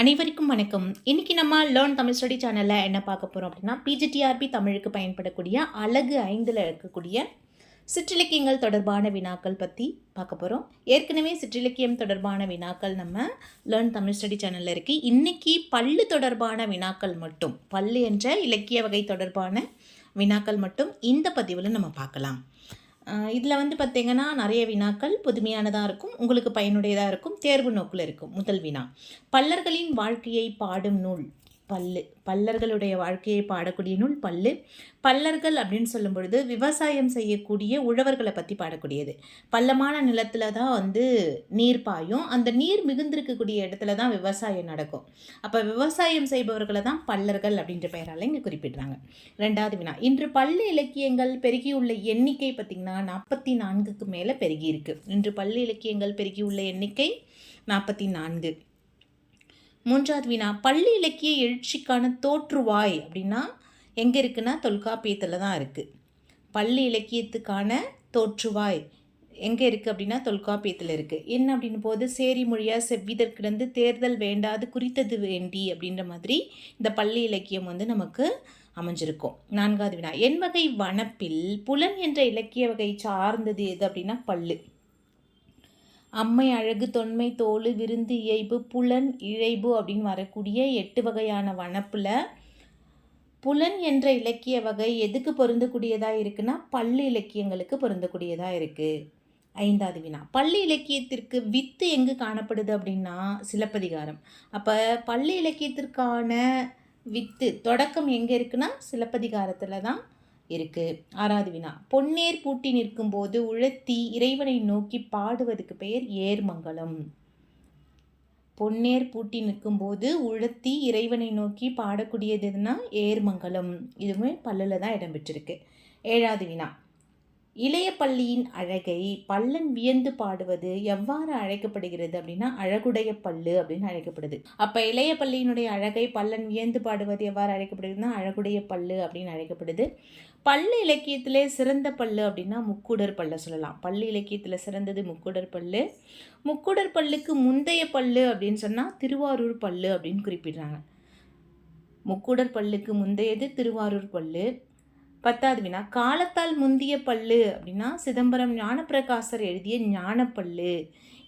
அனைவருக்கும் வணக்கம். இன்றைக்கி நம்ம லேர்ன் தமிழ் ஸ்டடி சேனலில் என்ன பார்க்க போகிறோம் அப்படின்னா பிஜிடிஆர்பி தமிழுக்கு பயன்படக்கூடிய அழகு ஐந்தில் இருக்கக்கூடிய சிற்றிலக்கியங்கள் தொடர்பான வினாக்கள் பற்றி பார்க்க போகிறோம் ஏற்கனவே சிற்றிலக்கியம் தொடர்பான வினாக்கள் நம்ம லேர்ன் தமிழ் ஸ்டடி சேனலில் இருக்குது இன்றைக்கி பல்லு தொடர்பான வினாக்கள் மட்டும் பல்லு என்ற இலக்கிய வகை தொடர்பான வினாக்கள் மட்டும் இந்த பதிவில் நம்ம பார்க்கலாம். இதில் வந்து பார்த்திங்கன்னா நிறைய வினாக்கள் புதுமையானதாக இருக்கும் உங்களுக்கு பயனுடையதாக இருக்கும் தேர்வு நோக்கில் இருக்கும் முதல் வினா. பல்லர்களின் வாழ்க்கையை பாடும் நூல். பல்லு. பல்லர்களுடைய வாழ்க்கையை பாடக்கூடிய நூல் பல்லு. பல்லர்கள் அப்படின்னு சொல்லும் பொழுது விவசாயம் செய்யக்கூடிய உழவர்களை பற்றி பாடக்கூடியது. பள்ளமான நிலத்தில் தான் வந்து நீர் பாயும். அந்த நீர் மிகுந்திருக்கக்கூடிய இடத்துல தான் விவசாயம் நடக்கும். அப்போ விவசாயம் செய்பவர்களை தான் பல்லர்கள் அப்படின்ற பெயரால் இங்கே குறிப்பிடுறாங்க. ரெண்டாவது வினா. இன்று பள்ளி இலக்கியங்கள் பெருகியுள்ள எண்ணிக்கை பார்த்திங்கன்னா நாற்பத்தி நான்குக்கு மேலே பெருகியிருக்கு. இன்று பள்ளி இலக்கியங்கள் பெருகியுள்ள எண்ணிக்கை நாற்பத்தி நான்கு. மூன்றாவது வினா பள்ளி இலக்கிய எழுச்சிக்கான தோற்றுவாய் அப்படின்னா எங்கே இருக்குன்னா தொல்காப்பியத்தில் தான் இருக்குது பள்ளி இலக்கியத்துக்கான தோற்றுவாய் எங்கே இருக்குது அப்படின்னா தொல்காப்பியத்தில் இருக்குது என்ன அப்படின்னு போது சேரி மொழியாக செவ்விதற் கிடந்து தேர்தல் வேண்டாது குறித்தது வேண்டி அப்படின்ற மாதிரி இந்த பள்ளி இலக்கியம் வந்து நமக்கு அமைஞ்சிருக்கும். நான்காவது வினா என் வகை வனப்பில் புலன் என்ற இலக்கிய வகை சார்ந்தது எது அப்படின்னா பல்லு அம்மை அழகு தொன்மை தோல் விருந்து இயைபு புலன் இழைபு அப்படின்னு வரக்கூடிய எட்டு வகையான வனப்பில். புலன் என்ற இலக்கிய வகை எதுக்கு பொருந்தக்கூடியதாக இருக்குன்னா பள்ளி இலக்கியங்களுக்கு பொருந்தக்கூடியதாக இருக்குது ஐந்தாவது வினா. பள்ளி இலக்கியத்திற்கு வித்து எங்கு காணப்படுது அப்படின்னா சிலப்பதிகாரம். அப்போ பள்ளி இலக்கியத்திற்கான வித்து தொடக்கம் எங்கே இருக்குன்னா சிலப்பதிகாரத்தில் தான். இருக்குது ஆறாவது வினா பொன்னேர் பூட்டி நிற்கும் போது உழத்தி இறைவனை நோக்கி பாடுவதுக்கு பெயர் ஏர்மங்கலம். பொன்னேர் பூட்டி நிற்கும்போது உழத்தி இறைவனை நோக்கி பாடக்கூடியது எதுனா ஏர்மங்கலம். இதுவுமே பல்லில் தான் இடம்பெற்றிருக்கு ஏழாவது வினா இளைய பள்ளியின் அழகை பல்லன் வியந்து பாடுவது எவ்வாறு அழைக்கப்படுகிறது அப்படின்னா அழகுடைய பல்லு அப்படின்னு அழைக்கப்படுது. அப்போ இளைய பள்ளியினுடைய அழகை பல்லன் வியந்து பாடுவது எவ்வாறு அழைக்கப்படுகிறதுனா அழகுடைய பல்லு அப்படின்னு அழைக்கப்படுது. பல்லு இலக்கியத்திலே சிறந்த பல்லு அப்படின்னா முக்குடர் பல்ல சொல்லலாம். பள்ளி இலக்கியத்தில் சிறந்தது முக்குடர் பல்லு. முக்குடர் பல்லுக்கு முந்தைய பல்லு அப்படின்னு சொன்னால் திருவாரூர் பல்லு அப்படின்னு குறிப்பிடுறாங்க. முக்குடர் பல்லுக்கு முந்தையது திருவாரூர் பல்லு. பத்தாவது வினா காலத்தால் முந்திய பல்லு அப்படின்னா சிதம்பரம் ஞானப்பிரகாசர் எழுதிய ஞானப்பல்லு.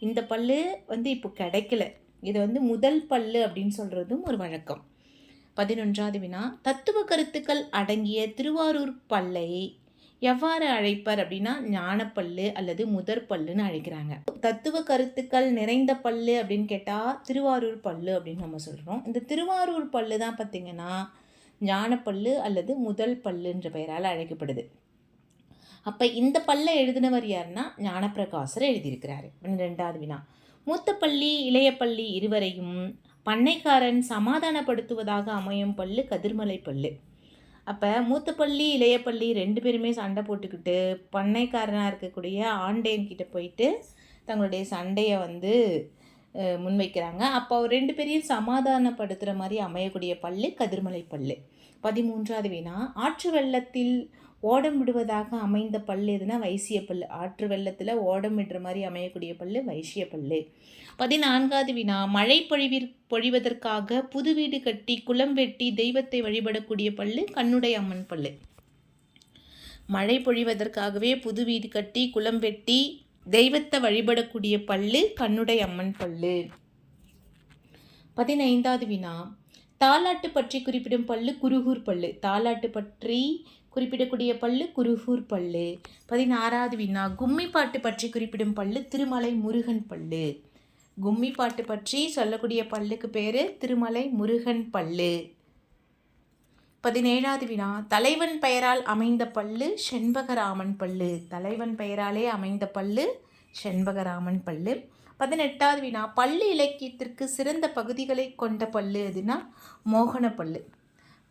இந்த பல்லு வந்து இப்போ கிடைக்கல. இது வந்து முதல் பல்லு அப்படின்னு சொல்கிறதும் ஒரு வழக்கம். பதினொன்றாவது வினா தத்துவ கருத்துக்கள் அடங்கிய திருவாரூர் பல்லை எவ்வாறு அழைப்பர் அப்படின்னா ஞானப்பல்லு அல்லது முதற் பல்லுன்னு அழைக்கிறாங்க. தத்துவ கருத்துக்கள் நிறைந்த பல்லு அப்படின்னு கேட்டால் திருவாரூர் பல்லு அப்படின்னு நம்ம சொல்கிறோம் இந்த திருவாரூர் பல்லு தான் பார்த்திங்கன்னா ஞானப்பல்லு அல்லது முதல் பல்லுன்ற பெயரால் அழைக்கப்படுது. அப்போ இந்த பல்லை எழுதினவர் யாருன்னா ஞானப்பிரகாசர் எழுதியிருக்கிறாரு. ரெண்டாவது வினா. மூத்த பள்ளி இளைய பள்ளி இருவரையும் பண்ணைக்காரன் சமாதானப்படுத்துவதாக அமையும் பல்லு கதிர்மலை பல்லு. அப்போ மூத்த பள்ளி இளைய பள்ளி ரெண்டு பேருமே சண்டை போட்டுக்கிட்டு பண்ணைக்காரனாக இருக்கக்கூடிய ஆண்டையன்கிட்ட போயிட்டு தங்களுடைய சண்டையை வந்து முன்வைக்கிறாங்க. அப்போ அவர் ரெண்டு பேரையும் சமாதானப்படுத்துகிற மாதிரி அமையக்கூடிய பல்லு கதிர்மலை பல்லு. பதிமூன்றாவது வினா ஆற்று வெள்ளத்தில் ஓடம் விடுவதாக அமைந்த பல் எதுனா வைசிய பல். ஆற்று வெள்ளத்தில் ஓடம் விடுற மாதிரி அமையக்கூடிய பல் வைசிய பல் பதினான்காவது வினா மழை பொழிவிற் பொழிவதற்காக புது வீடு கட்டி குளம் வெட்டி தெய்வத்தை வழிபடக்கூடிய பல்லு கண்ணுடைய அம்மன் பல்லு. மழை பொழிவதற்காகவே புது வீடு கட்டி குளம் வெட்டி தெய்வத்தை வழிபடக்கூடிய பல்லு கண்ணுடை அம்மன் பல்லு. பதினைந்தாவது வினா தாலாட்டு பற்றி குறிப்பிடும் பல்லு குருகூர் பல்லு. தாலாட்டு பற்றி குறிப்பிடக்கூடிய பல்லு குருகூர் பல்லு. பதினாறாவது வினா. கும்மி பாட்டு பற்றி குறிப்பிடும் பல்லு திருமலை முருகன் பல்லு. கும்மி பாட்டு பற்றி சொல்லக்கூடிய பல்லுக்கு பேர் திருமலை முருகன் பல்லு. பதினேழாவது வினா. தலைவன் பெயரால் அமைந்த பல்லு செண்பகராமன் பல்லு. தலைவன் பெயராலே அமைந்த பல்லு செண்பகராமன் பல்லு. பதினெட்டாவது வினா பள்ளி இலக்கியத்திற்கு சிறந்த பகுதிகளை கொண்ட பல்லு எதுனா? மோகன பல்லு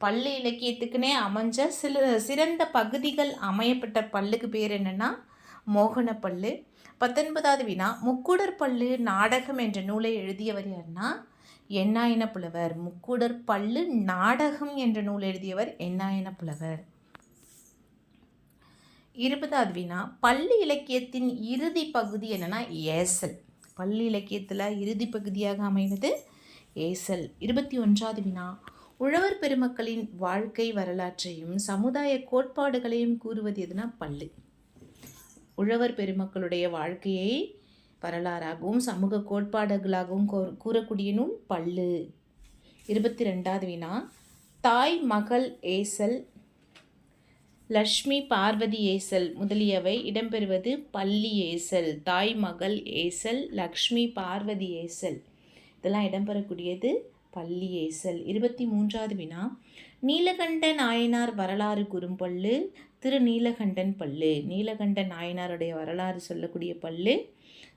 பள்ளி இலக்கியத்துக்குனே அமைஞ்ச சில சிறந்த பகுதிகள் அமையப்பட்ட பல்லுக்கு பேர் என்னென்னா மோகன பல்லு பத்தொன்பதாவது வினா முக்கூடர் பல்லு நாடகம் என்ற நூலை எழுதியவர் யாருன்னா எண்ணாயின புலவர். முக்கூடர் பல்லு நாடகம் என்ற நூல் எழுதியவர் எண்ணாயின புலவர். இருபதாவது வினா பள்ளி இலக்கியத்தின் இறுதி பகுதி என்னென்னா ஏசல். பள்ளி இலக்கியத்தில் இறுதி பகுதியாக அமைவது ஏசல். இருபத்தி ஒன்றாவது வினா. உழவர் பெருமக்களின் வாழ்க்கை வரலாற்றையும் சமுதாய கோட்பாடுகளையும் கூறுவது எதுனா பல்லு உழவர் பெருமக்களுடைய வாழ்க்கையை வரலாறாகவும் சமூக கோட்பாடுகளாகவும் கூறக்கூடிய நூல் பல்லு இருபத்தி ரெண்டாவது வினா. தாய் மகள் ஏசல் லக்ஷ்மி பார்வதி ஏசல் முதலியவை இடம்பெறுவது பள்ளி ஏசல் தாய் மகள் ஏசல் லக்ஷ்மி பார்வதி ஏசல். இதெல்லாம் இடம்பெறக்கூடியது பள்ளி ஏசல். இருபத்தி மூன்றாவது வினா. நீலகண்ட நாயனார் வரலாறு குறும்பள்ளு திரு நீலகண்டன் பல்லு. நீலகண்ட நாயனாருடைய வரலாறு சொல்லக்கூடிய பல்லு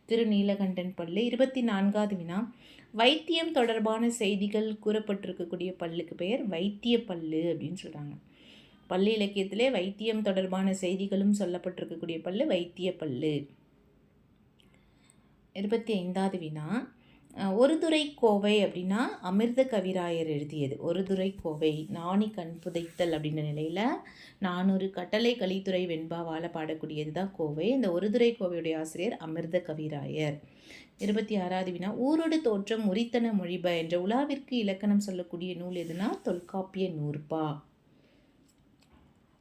திரு நீலகண்டன் பல்லு. இருபத்தி நான்காவது வினா. வைத்தியம் தொடர்பான செய்திகள் கூறப்பட்டிருக்கக்கூடிய பல்லுக்கு பெயர் வைத்திய பல்லு அப்படின்னு சொல்கிறாங்க பல்லு இலக்கியத்திலே வைத்தியம் தொடர்பான செய்திகளும் சொல்லப்பட்டிருக்கக்கூடிய பல்லு வைத்திய பல்லு இருபத்தி ஐந்தாவது வினா ஒரு துறை கோவை அப்படின்னா அமிர்த கவிராயர் எழுதியது. ஒரு துறை கோவை. நாணி கண் புதைத்தல் அப்படின்ற நிலையில் நானூறு கட்டளை கலித்துறை வெண்பாவால் பாடக்கூடியது தான் கோவை. இந்த ஒரு துறை கோவையுடைய ஆசிரியர் அமிர்த கவிராயர். இருபத்தி ஆறாவது வினா. ஊரோடு தோற்றம் உரித்தன மொழிப என்ற உலாவிற்கு இலக்கணம் சொல்லக்கூடிய நூல் எதுனா தொல்காப்பிய நூற்பா.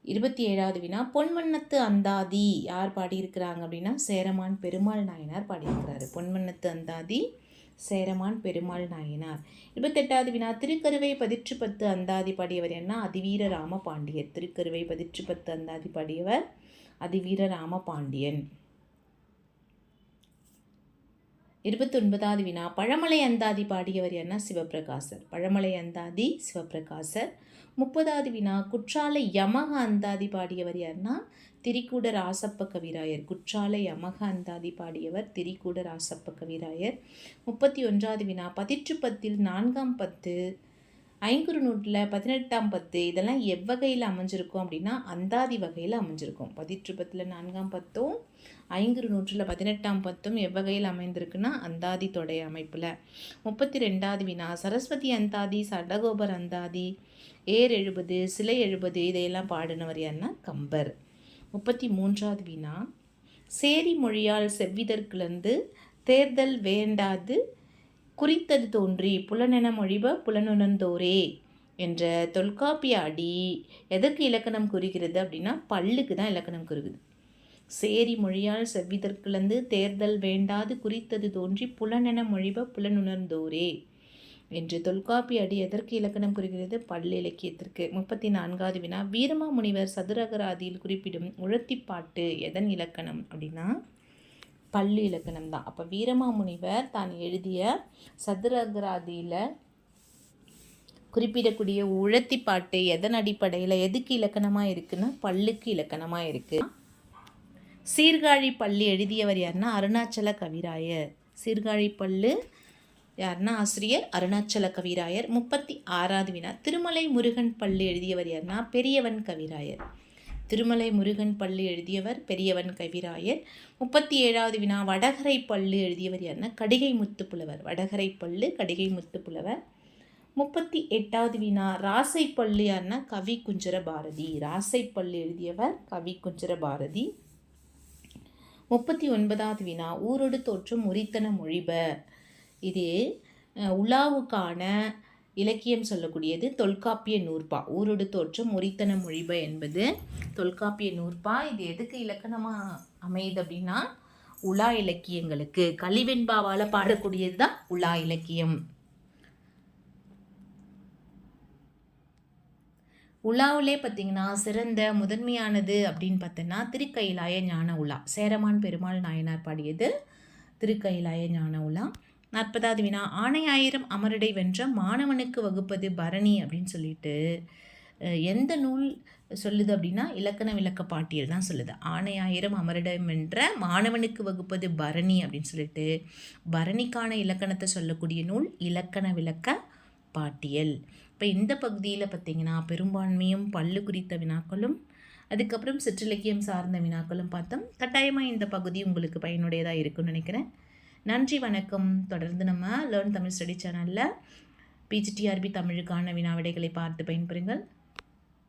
இருபத்தி ஏழாவது வினா பொன்வண்ணத்து அந்தாதி யார் பாடியிருக்கிறாங்க அப்படின்னா சேரமான் பெருமாள் நாயனார் பாடியிருக்கிறாரு. பொன்வண்ணத்து அந்தாதி சேரமான் பெருமாள் நாயனார். இருபத்தெட்டாவது வினா திருக்கருவை பதிற்று பத்து அந்தாதி பாடியவர் என்ன? அதிவீர ராம பாண்டியர். திருக்கருவை பதிற்று பத்து அந்தாதி பாடியவர் அதிவீர ராம பாண்டியன். இருபத்தி ஒன்பதாவது வினா பழமலை அந்தாதி பாடியவர் என்ன? சிவபிரகாசர். பழமலை அந்தாதி சிவபிரகாசர். முப்பதாவது வினா குற்றால யமக அந்தாதி பாடியவர் யாருன்னா திரிக்கூட ராசப்ப கவிராயர். குற்றால யமக அந்தாதி பாடியவர் திரிக்கூட ராசப்ப கவிராயர். முப்பத்தி ஒன்றாவது வினா பதிற்று பத்தில் நான்காம் பத்து ஐங்குறு நூற்றில் பதினெட்டாம் பத்து இதெல்லாம் எவ்வகையில் அமைஞ்சிருக்கும் அப்படின்னா அந்தாதி வகையில் அமைஞ்சிருக்கும். பதிற்று பத்தில் நான்காம் பத்தும் ஐங்குறு நூற்றில் பதினெட்டாம் பத்தும் எவ்வகையில் அமைந்திருக்குன்னா அந்தாதி தொடை அமைப்பில். முப்பத்தி ரெண்டாவது வினா சரஸ்வதி அந்தாதி சடகோபர் அந்தாதி ஏர் எழுபது சிலை எழுபது இதையெல்லாம் பாடினவர் யாருன்னா கம்பர். முப்பத்தி மூன்றாவது வினா சேரி மொழியால் செவ்விதற்கிழந்து தேர்தல் வேண்டாது குறித்தது தோன்றி புலனென மொழிப புலனுணர்ந்தோரே என்ற தொல்காப்பிய அடி எதற்கு இலக்கணம் குறிக்கிறது அப்படின்னா பல்லுக்கு தான் இலக்கணம் குறிக்குது சேரி மொழியால் செவ்விதற்கிழந்து தேர்தல் வேண்டாது குறித்தது தோன்றி புலனென மொழிப புலனுணர்ந்தோரே என்று தொல்காப்பிய அடி எதற்கு இலக்கணம் குறிக்கிறது பல்லு இலக்கியத்திற்கு. முப்பத்தி நான்காவது வினா. வீரமாமுனிவர் சதுரகராதியில் குறிப்பிடும் உழத்திப்பாட்டு எதன் இலக்கணம் அப்படின்னா பள்ளி இலக்கணம் தான். அப்போ வீரமாமுனிவர் தான் எழுதிய சதுரகராதியில் குறிப்பிடக்கூடிய உழத்திப்பாட்டு எதன் அடிப்படையில் எதுக்கு இலக்கணமாக இருக்குன்னா? பல்லுக்கு இலக்கணமாக இருக்குது சீர்காழி பள்ளி எழுதியவர் யாருன்னா அருணாச்சல கவிராயர். சீர்காழி பல்லு யாருன்னா ஆசிரியர் அருணாச்சல கவிராயர். முப்பத்தி ஆறாவது வினா. திருமலை முருகன் பள்ளி எழுதியவர் யாருன்னா பெரியவன் கவிராயர். திருமலை முருகன் பள்ளி எழுதியவர் பெரியவன் கவிராயர். முப்பத்தி ஏழாவது வினா வடகரை பள்ளு எழுதியவர் யாருன்னா கடிகை முத்து புலவர். வடகரை பள்ளு கடிகை முத்து புலவர். முப்பத்தி எட்டாவது வினா ராசை பள்ளு யாருன்னா கவி குஞ்சர பாரதி. ராசை பள்ளு எழுதியவர் கவி குஞ்சர பாரதி. முப்பத்தி ஒன்பதாவது வினா ஊரொடு தோற்றும் உரித்தன மொழிப. இது உலாவுக்கான இலக்கியம் சொல்லக்கூடியது தொல்காப்பிய நூற்பா. ஊரோடு தோற்றம் உரித்தன மொழிப என்பது தொல்காப்பிய நூற்பா. இது எதுக்கு இலக்கணமாக அமையுது அப்படின்னா உலா இலக்கியங்களுக்கு. கலிவெண்பாவால் பாடக்கூடியது தான் உலா இலக்கியம். உலாவிலே பார்த்தீங்கன்னா சிறந்த முதன்மையானது அப்படின்னு பார்த்தோன்னா திருக்கைலாய ஞான உலா. சேரமான் பெருமாள் நாயனார் பாடியது திருக்கைலாய ஞான உலா. நாற்பதாவது வினா ஆணையாயிரம் அமரடை வென்ற மாணவனுக்கு வகுப்பது பரணி அப்படின்னு சொல்லிட்டு எந்த நூல் சொல்லுது அப்படின்னா இலக்கண விளக்க பாட்டியல் தான் சொல்லுது. ஆணையாயிரம் அமரிடம் வென்ற மாணவனுக்கு வகுப்பது பரணி அப்படின்னு சொல்லிட்டு பரணிக்கான இலக்கணத்தை சொல்லக்கூடிய நூல் இலக்கண விளக்க பாட்டியல். இப்போ இந்த பகுதியில் பார்த்தீங்கன்னா பெரும்பான்மையும் பல்லு குறித்த வினாக்களும் அதுக்கப்புறம் சிற்றிலக்கியம் சார்ந்த வினாக்களும் பார்த்தோம். கட்டாயமாக இந்த பகுதி உங்களுக்கு பயனுடையதாக இருக்குன்னு நினைக்கிறேன். நன்றி வணக்கம். தொடர்ந்து நம்ம லேர்ன் தமிழ் ஸ்டடி சேனலில் பிஜிடிஆர்பி தமிழுக்கான வினாவிடைகளை பார்த்து பயன்பெறுங்கள்.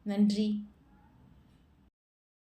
நன்றி.